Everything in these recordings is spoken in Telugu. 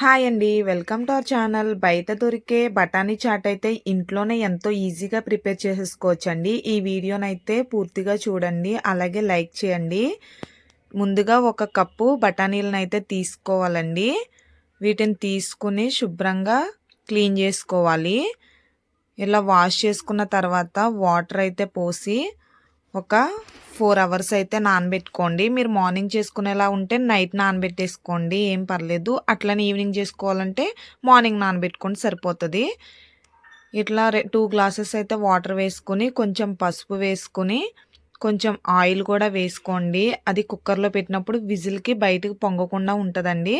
హాయ్ అండి. Welcome to our channel. బయట దొరికే బఠానీ చాట్ అయితే ఇంట్లోనే ఎంతో ఈజీగా ప్రిపేర్ చేసేసుకోవచ్చండి. ఈ వీడియోనైతే పూర్తిగా చూడండి. అలాగే లైక్ చేయండి. ముందుగా ఒక కప్పు బఠానీలను అయితే తీసుకోవాలండి. వీటిని తీసుకుని శుభ్రంగా క్లీన్ చేసుకోవాలి. ఇలా వాష్ చేసుకున్న తర్వాత వాటర్ అయితే పోసి ఒక ఫోర్ అవర్స్ అయితే నానబెట్టుకోండి. మీరు మార్నింగ్ చేసుకునేలా ఉంటే నైట్ నానబెట్టేసుకోండి. ఏం పర్లేదు. అట్లనే ఈవినింగ్ చేసుకోవాలంటే మార్నింగ్ నానబెట్టుకోండి సరిపోతుంది. ఇట్లా టూ గ్లాసెస్ అయితే వాటర్ వేసుకుని కొంచెం పసుపు వేసుకుని కొంచెం ఆయిల్ కూడా వేసుకోండి. అది కుక్కర్లో పెట్టినప్పుడు విజిల్కి బయటకు పొంగకుండా ఉంటుందండి.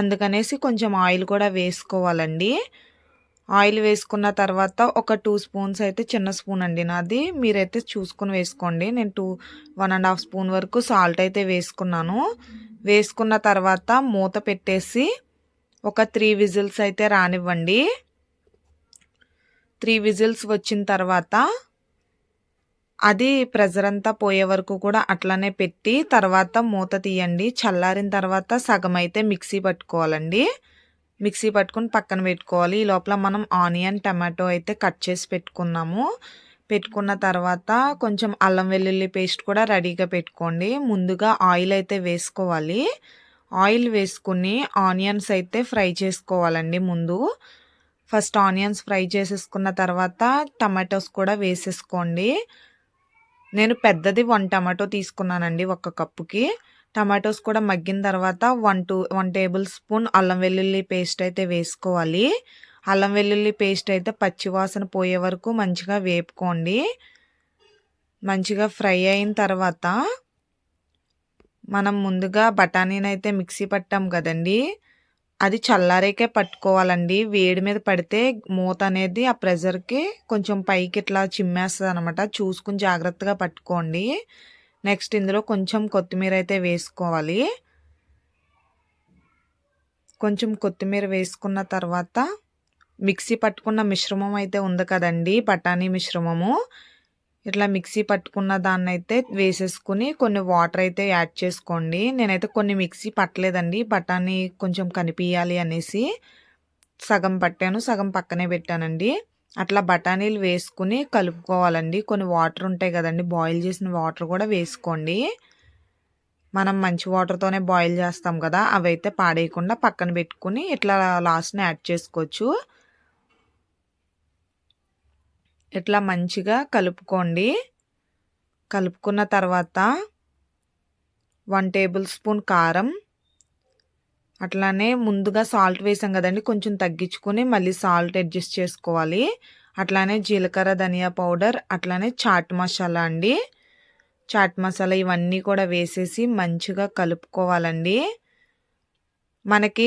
అందుకనేసి కొంచెం ఆయిల్ కూడా వేసుకోవాలండి. ఆయిల్ వేసుకున్న తర్వాత ఒక టూ స్పూన్స్ అయితే చిన్న స్పూన్ అండి నాది. మీరైతే చూసుకొని వేసుకోండి. నేను two one and half spoon వరకు సాల్ట్ అయితే వేసుకున్నాను. వేసుకున్న తర్వాత మూత పెట్టేసి ఒక త్రీ విజిల్స్ అయితే రానివ్వండి. త్రీ విజిల్స్ వచ్చిన తర్వాత అది ప్రెజర్ అంతా పోయే వరకు కూడా అట్లనే పెట్టి తర్వాత మూత తీయండి. చల్లారిన తర్వాత సగం అయితే మిక్సీ పట్టుకోవాలండి. మిక్సీ పట్టుకుని పక్కన పెట్టుకోవాలి. ఈ లోపల మనం ఆనియన్ టమాటో అయితే కట్ చేసి పెట్టుకున్నాము. పెట్టుకున్న తర్వాత కొంచెం అల్లం వెల్లుల్లి పేస్ట్ కూడా రెడీగా పెట్టుకోండి. ముందుగా ఆయిల్ అయితే వేసుకోవాలి. ఆయిల్ వేసుకుని ఆనియన్స్ అయితే ఫ్రై చేసుకోవాలండి ముందు. ఫస్ట్ ఆనియన్స్ ఫ్రై చేసేసుకున్న తర్వాత టమాటోస్ కూడా వేసేసుకోండి. నేను పెద్దది వన్ టమాటో తీసుకున్నానండి ఒక కప్పుకి. టమాటోస్ కూడా మగ్గిన తర్వాత one two one tablespoon అల్లం వెల్లుల్లి పేస్ట్ అయితే వేసుకోవాలి. అల్లం వెల్లుల్లి పేస్ట్ అయితే పచ్చివాసన పోయే వరకు మంచిగా వేపుకోండి. మంచిగా ఫ్రై అయిన తర్వాత మనం ముందుగా బఠానీని అయితే మిక్సీ పట్టాం కదండి. అది చల్లారేకే పట్టుకోవాలండి. వేడి మీద పడితే మూత అనేది ఆ ప్రెజర్కి కొంచెం పైకి ఇట్లా చిమ్మేస్తుంది అనమాట చూసుకుని జాగ్రత్తగా పట్టుకోండి. నెక్స్ట్ ఇందులో కొంచెం కొత్తిమీర అయితే వేసుకోవాలి. కొంచెం కొత్తిమీర వేసుకున్న తర్వాత మిక్సీ పట్టుకున్న మిశ్రమం అయితే ఉంది కదండి బఠానీ మిశ్రమము. ఇట్లా మిక్సీ పట్టుకున్న దాన్ని అయితే వేసేసుకుని కొన్ని వాటర్ అయితే యాడ్ చేసుకోండి. నేనైతే కొన్ని మిక్సీ పట్టలేదండి బఠానీ కొంచెం కనిపించాలి అనేసి సగం పట్టాను సగం పక్కనే పెట్టానండి. అట్లా బఠానీలు వేసుకుని కలుపుకోవాలండి. కొన్ని వాటర్ ఉంటాయి కదండి బాయిల్ చేసిన వాటర్ కూడా వేసుకోండి. మనం మంచి వాటర్తోనే బాయిల్ చేస్తాం కదా అవి అయితే పాడేయకుండా పక్కన పెట్టుకుని ఇట్లా లాస్ట్ని యాడ్ చేసుకోవచ్చు. ఇట్లా మంచిగా కలుపుకోండి. కలుపుకున్న తర్వాత వన్ టేబుల్ స్పూన్ కారం అట్లానే ముందుగా సాల్ట్ వేసాం కదండి కొంచెం తగ్గించుకొని మళ్ళీ సాల్ట్ అడ్జస్ట్ చేసుకోవాలి. అట్లానే జీలకర్ర ధనియా పౌడర్ అట్లానే చాట్ మసాలా అండి. చాట్ మసాలా ఇవన్నీ కూడా వేసేసి మంచిగా కలుపుకోవాలండి. మనకి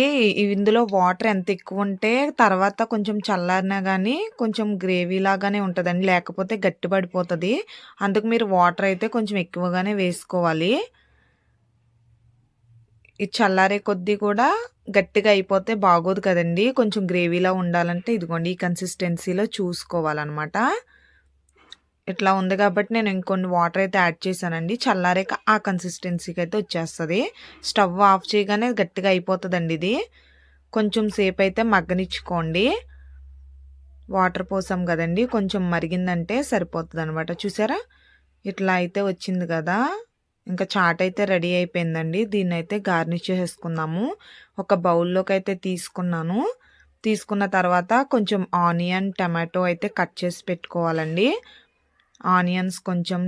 ఇందులో వాటర్ ఎంత ఎక్కువ ఉంటే తర్వాత కొంచెం చల్లారినా కానీ కొంచెం గ్రేవీ లాగానే ఉంటుందండి లేకపోతే గట్టిపడిపోతుంది. అందుకు మీరు వాటర్ అయితే కొంచెం ఎక్కువగానే వేసుకోవాలి. ఇది చల్లారే కొద్దీ కూడా గట్టిగా అయిపోతే బాగోదు కదండి. కొంచెం గ్రేవీలా ఉండాలంటే ఇదిగోండి ఈ కన్సిస్టెన్సీలో చూసుకోవాలన్నమాట. ఇట్లా ఉంది కాబట్టి నేను ఇంకొన్ని వాటర్ అయితే యాడ్ చేశానండి. చల్లారేక ఆ కన్సిస్టెన్సీకి అయితే వచ్చేస్తుంది. స్టవ్ ఆఫ్ చేయగానే గట్టిగా అయిపోతుందండి ఇది. కొంచెం సేపు అయితే మగ్గనిచ్చుకోండి. వాటర్ పోసాం కదండి కొంచెం మరిగిందంటే సరిపోతుంది అనమాట చూసారా? ఇట్లా అయితే వచ్చింది కదా. ఇంకా చాట్ అయితే రెడీ అయిపోయిందండి. దీన్ని అయితే గార్నిష్ చేసుకుందాము ఒక బౌల్లోకి అయితే తీసుకున్నాను. తీసుకున్న తర్వాత కొంచెం ఆనియన్ టమాటో అయితే కట్ చేసి పెట్టుకోవాలండి. ఆనియన్స్ కొంచెం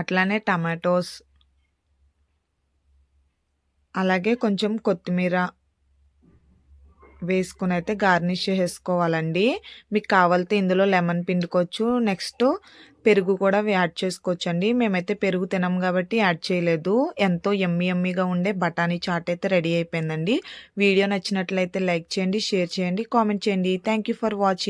అట్లానే టమాటోస్ అలాగే కొంచెం కొత్తిమీర వేసుకుని అయితే గార్నిష్ చేసుకోవాలండి మీకు కావాలితే ఇందులో లెమన్ పిండుకోవచ్చు. నెక్స్ట్ పెరుగు కూడా యాడ్ చేసుకోవచ్చండి. మేమైతే పెరుగు తినం కాబట్టి యాడ్ చేయలేదు. ఎంతో ఎమ్మి ఎమ్మిగా ఉండే బఠానీ చాట్ అయితే రెడీ అయిపోయిందండి. వీడియో నచ్చినట్లయితే లైక్ చేయండి షేర్ చేయండి కామెంట్ చేయండి. Thank for watching.